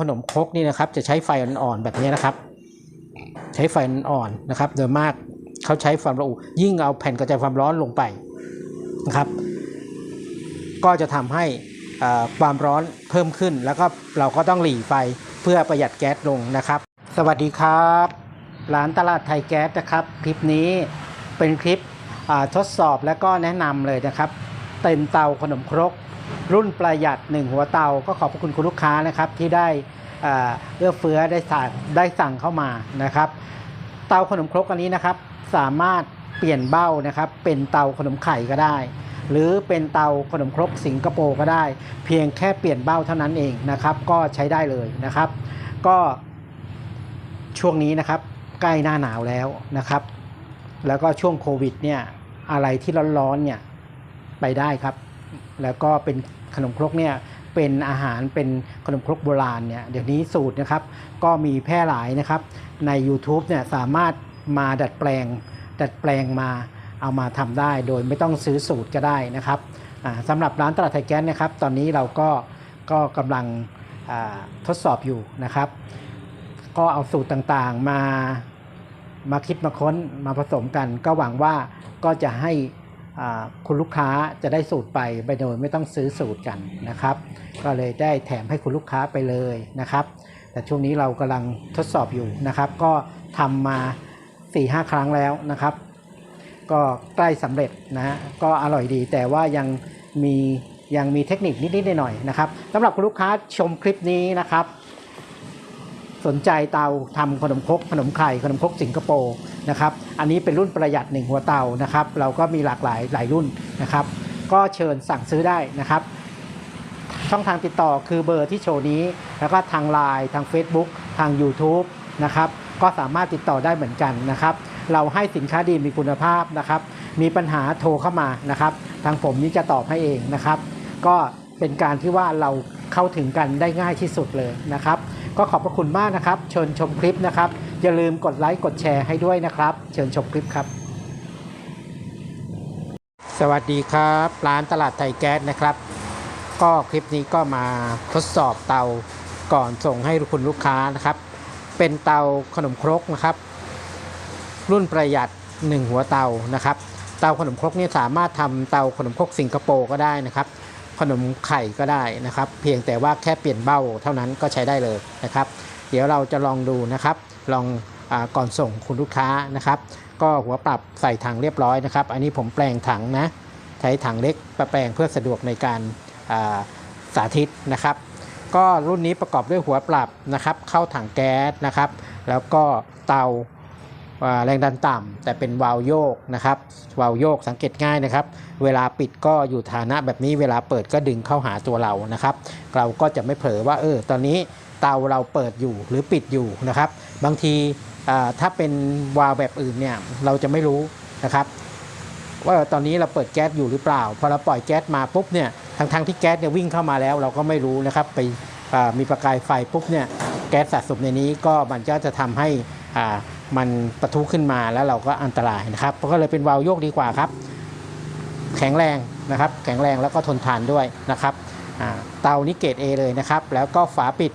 ขนมครกนี่นะครับจะใช้ไฟอ่อนๆแบบนี้นะครับ ใช้ไฟอ่อนๆนะครับ โดยมากเขาใช้ความระอุยิ่งเอาแผ่นกระจายความร้อนลงไปนะครับ ก็จะทำให้อ่าความร้อนเพิ่มขึ้น แล้วก็เราก็ต้องหลีไฟเพื่อประหยัดแก๊สลงนะครับ สวัสดีครับร้านตลาดไทยแก๊สนะครับ คลิปนี้เป็นคลิปทดสอบและก็แนะนำเลยนะครับ เต็มเตาขนมครก รุ่นประหยัด1หัวเตา ก็ขอบพระคุณคุณลูกค้านะครับที่ได้เอื้อเฟื้อได้สั่งได้สั่งเข้ามานะครับ เตาขนมครกอันนี้นะครับ สามารถเปลี่ยนเบ้านะครับ เป็นเตาขนมไข่ก็ได้ หรือเป็นเตาขนมครกสิงคโปร์ก็ได้ เพียงแค่เปลี่ยนเบ้าเท่านั้นเองนะครับ ก็ใช้ได้เลยนะครับ ก็ช่วงนี้นะครับใกล้หน้าหนาวแล้วนะครับ แล้วก็ช่วงโควิดเนี่ยอะไรที่ร้อนๆเนี่ย ไปได้ครับ แล้วก็เป็นขนมครกเนี่ยเป็นอาหารเป็นขนมครกโบราณเนี่ยเดี๋ยวนี้สูตรนะครับ ก็มีแพร่หลายนะครับ ใน YouTube เนี่ยสามารถมาดัดแปลง ดัดแปลงมาเอามาทำได้ โดยไม่ต้องซื้อสูตรก็ได้นะครับสำหรับร้านตลาดไทยแก๊สนะครับ ตอนนี้เราก็ก็กำลังทดสอบอยู่นะครับ ก็เอาสูตรต่างๆมามาคิดมาค้นมาผสมกัน ก็หวังว่าก็จะให้ คุณลูกค้าจะได้สูตรไปไปโดยไม่ต้องซื้อสูตรกันนะครับ ก็เลยได้แถมให้คุณลูกค้าไปเลยนะครับ แต่ช่วงนี้เรากำลังทดสอบอยู่นะครับ ก็ทำมา 4-5 ครั้งแล้วนะครับ ก็ใกล้สำเร็จนะฮะก็อร่อยดีแต่ว่ายังมียังมีเทคนิคนิดๆหน่อยๆนะครับสำหรับคุณลูกค้าชมคลิปนี้นะครับ สนใจเตาทำขนมครกขนมไข่ขนมครกสิงคโปร์นะครับอันนี้เป็นรุ่นประหยัดหนึ่งหัวเตานะครับเราก็มีหลากหลายหลายรุ่นนะครับ ก็เชิญสั่งซื้อได้นะครับ ช่องทางติดต่อคือเบอร์ที่โชว์นี้ แล้วก็ทาง Line ทาง Facebook ทาง YouTube นะครับก็สามารถติดต่อได้เหมือนกันนะครับ เราให้สินค้าดีมีคุณภาพนะครับ มีปัญหาโทรเข้ามานะครับ ทางผมนี้จะตอบให้เองนะครับ ก็เป็นการที่ว่าเราเข้าถึงกันได้ง่ายที่สุดเลยนะครับ ก็ขอบพระคุณมากนะครับ เชิญชมคลิปนะครับ อย่าลืมกดไลค์กดแชร์ให้ด้วยนะครับ เชิญชมคลิปครับ สวัสดีครับ ร้านตลาดไทยแก๊สนะครับ ก็คลิปนี้ก็มาทดสอบเตาก่อนส่งให้คุณลูกค้านะครับ เป็นเตาขนมครกนะครับ รุ่นประหยัด 1 หัวเตานะครับ เตาขนมครกนี่สามารถทำเตาขนมครกสิงคโปร์ก็ได้นะครับ ขนมไข่ก็ได้นะครับ เพียงแต่ว่าแค่เปลี่ยนเบ้าเท่านั้นก็ใช้ได้เลยนะครับ เดี๋ยวเราจะลองดูนะครับ ลองอก่อนส่งคุณลูกค้านะครับ ก็หัวปรับใส่ถังเรียบร้อยนะครับ อันนี้ผมแปลงถังนะ ใช้ถังเล็กประแปลงเพื่อสะดวกในการาสาธิตนะครับ ก็รุ่นนี้ประกอบด้วยหัวปรับนะครับ เข้าถังแก๊สนะครับ แล้วก็เตา แรงดันต่ำแต่เป็นวาล์วโยกนะครับวาล์วโยกสังเกตง่ายนะครับ เวลาปิดก็อยู่ฐานะแบบนี้เวลาเปิดก็ดึงเข้าหาตัวเรานะครับ เราก็จะไม่เผลอว่าเออตอนนี้เตาเราเปิดอยู่หรือปิดอยู่นะครับ บางทีถ้าเป็นวาล์วแบบอื่นเนี่ยเราจะไม่รู้นะครับ ว่าตอนนี้เราเปิดแก๊สอยู่หรือเปล่าพอเราปล่อยแก๊สมาปุ๊บเนี่ยทั้งทงที่แก๊สเนี่ยวิ่งเข้ามาแล้ว เราก็ไม่รู้นะครับ ไปมีประกายไฟปุ๊บเนี่ยแก๊สสะสมในนี้ก็มันก็จะทำให้อ่า มันปะทุขึ้นมาแล้วเราก็อันตรายนะครับก็เลยเป็นวาล์วโยกดีกว่าครับ แข็งแรงนะครับ แข็งแรงแล้วก็ทนทานด้วยนะครับเตานี้เกรด A เลยนะครับ แล้วก็ฝาปิด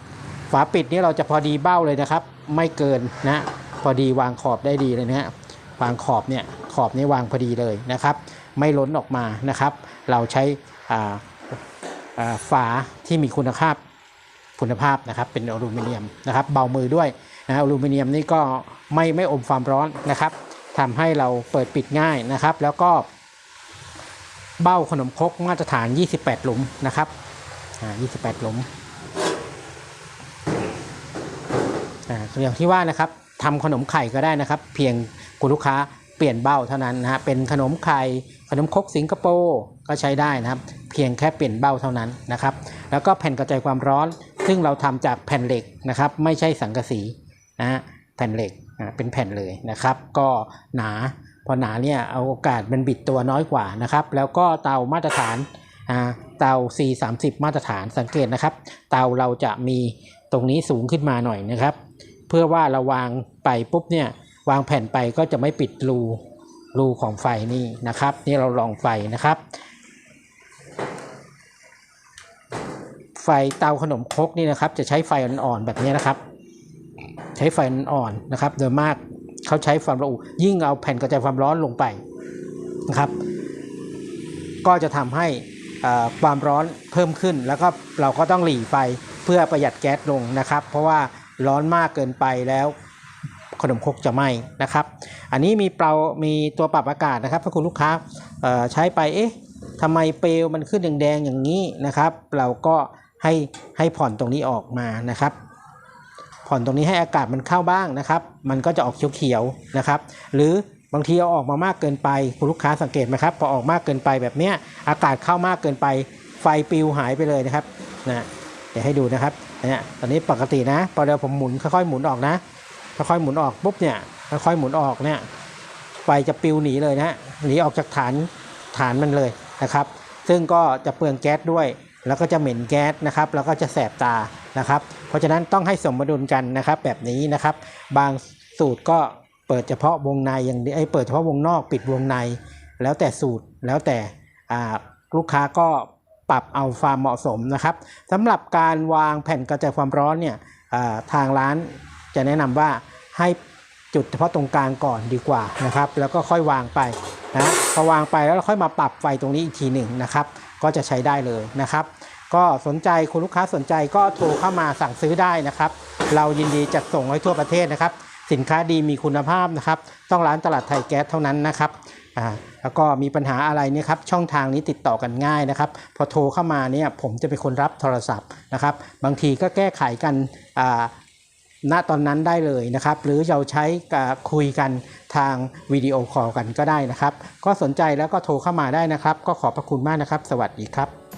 ฝาปิดนี่เราจะพอดีเบ้าเลยนะครับ ไม่เกินนะพอดีวางขอบได้ดีเลยนะฮะวางขอบเนี่ยขอบนี่วางพอดีเลยนะครับ ไม่ล้นออกมานะครับ เราใช้ฝาที่มีคุณภาพคุณภาพนะครับ เป็นอลูมิเนียมนะครับ เบามือด้วย นะอลูมิเนียมนี่ก็ไม่ไม่อมความร้อนนะครับทำให้เราเปิดปิดง่ายนะครับ แล้วก็ เบ้าขนมครกมาตรฐาน 28 หลุมนะครับอ่า28 หลุมอ่าอย่างที่ว่านะครับทำขนมไข่ก็ได้นะครับ เพียงคุณลูกค้าเปลี่ยนเบ้าเท่านั้นนะฮะเป็นขนมไข่ขนมครกสิงคโปร์ก็ใช้ได้นะครับ เพียงแค่เปลี่ยนเบ้าเท่านั้นนะครับ แล้วก็แผ่นกระจายความร้อน ซึ่งเราทำจากแผ่นเหล็กนะครับ ไม่ใช่สังกะสี นะฮะแผ่นเหล็กเป็นแผ่นเลยนะครับ ก็หนาพอหนาเนี่ยเอาโอกาสมันบิดตัวน้อยกว่านะครับ แล้วก็เตามาตรฐานอ่าเตา C30 มาตรฐานสังเกตนะครับ เตาเราจะมีตรงนี้สูงขึ้นมาหน่อยนะครับ เพื่อว่าเราวางไปปุ๊บเนี่ยวางแผ่นไปก็จะไม่ปิดรูรูของไฟนี่นะครับ นี่เราลองไฟนะครับ ไฟไฟเตาขนมครกนี่นะครับ จะใช้ไฟอ่อนๆแบบนี้นะครับ ใช้ไฟอ่อนนะครับ โดยมากเขาใช้ความระอุยิ่งเอาแผ่นกระจายความร้อนลงไปนะครับ ก็จะทำให้ความร้อนเพิ่มขึ้น แล้วก็เราก็ต้องหลีไฟเพื่อประหยัดแก๊สลงนะครับ เพราะว่าร้อนมากเกินไปแล้วขนมครกจะไหม้นะครับ อันนี้มีเปลามีตัวปรับอากาศนะครับ ถ้าคุณลูกค้าใช้ไปเอ๊ะทำไมเปลวมันขึ้นแดงๆอย่างนี้นะครับ เราก็ให้ให้ผ่อนตรงนี้ออกมานะครับ ผ่อนตรงนี้ให้อากาศมันเข้าบ้างนะครับ มันก็จะออกเขียวๆนะครับ หรือบางทีเอาออกมามากเกินไปคุณลูกค้าสังเกตไหมครับพอออกมากเกินไปแบบเนี้ยอากาศเข้ามากเกินไป ไฟปิวหายไปเลยนะครับนะเดี๋ยวให้ดูนะครับเนี่ยตอนนี้ปกตินะพอเดี๋ยวผมหมุนค่อยๆหมุนออกนะค่อยๆหมุนออกปุ๊บเนี่ยค่อยๆหมุนออกเนี่ยไฟจะปิวหนีเลยนะหนีออกจากฐานฐานมันเลยนะครับ ซึ่งก็จะเปลืองแก๊สด้วย แล้วก็จะเหม็นแก๊สนะครับแล้วก็จะแสบตานะครับ เพราะฉะนั้นต้องให้สมดุลกันนะครับแบบนี้นะครับ บางสูตรก็เปิดเฉพาะวงในอย่างเดียวเอ้เปิดเฉพาะวงนอกปิดวงใน แล้วแต่สูตรแล้วแต่ลูกค้าก็ปรับเอาความเหมาะสมนะครับสำหรับการวางแผ่นกระจายความร้อนเนี่ยทางร้านจะแนะนำว่าให้จุดเฉพาะตรงกลางก่อนดีกว่านะครับ แล้วก็ค่อยวางไปนะพอวางไปแล้วเราค่อยมาปรับไฟตรงนี้อีกทีหนึ่งนะครับ ก็จะใช้ได้เลยนะครับ ก็สนใจคุณลูกค้าสนใจก็โทรเข้ามาสั่งซื้อได้นะครับ เรายินดีจัดส่งให้ทั่วประเทศนะครับ สินค้าดีมีคุณภาพนะครับ ต้องร้านตลาดไทยแก๊สเท่านั้นนะครับอ่าแล้วก็มีปัญหาอะไรเนี่ยครับช่องทางนี้ติดต่อกันง่ายนะครับ พอโทรเข้ามาเนี่ยผมจะเป็นคนรับโทรศัพท์นะครับ บางทีก็แก้ไขกันอ่า ณตอนนั้นได้เลยนะครับ หรือเราใช้กคุยกันทางวิดีโอคอลกันก็ได้นะครับ ก็สนใจแล้วก็โทรเข้ามาได้นะครับ ก็ขอบพระคุณมากนะครับ สวัสดีครับ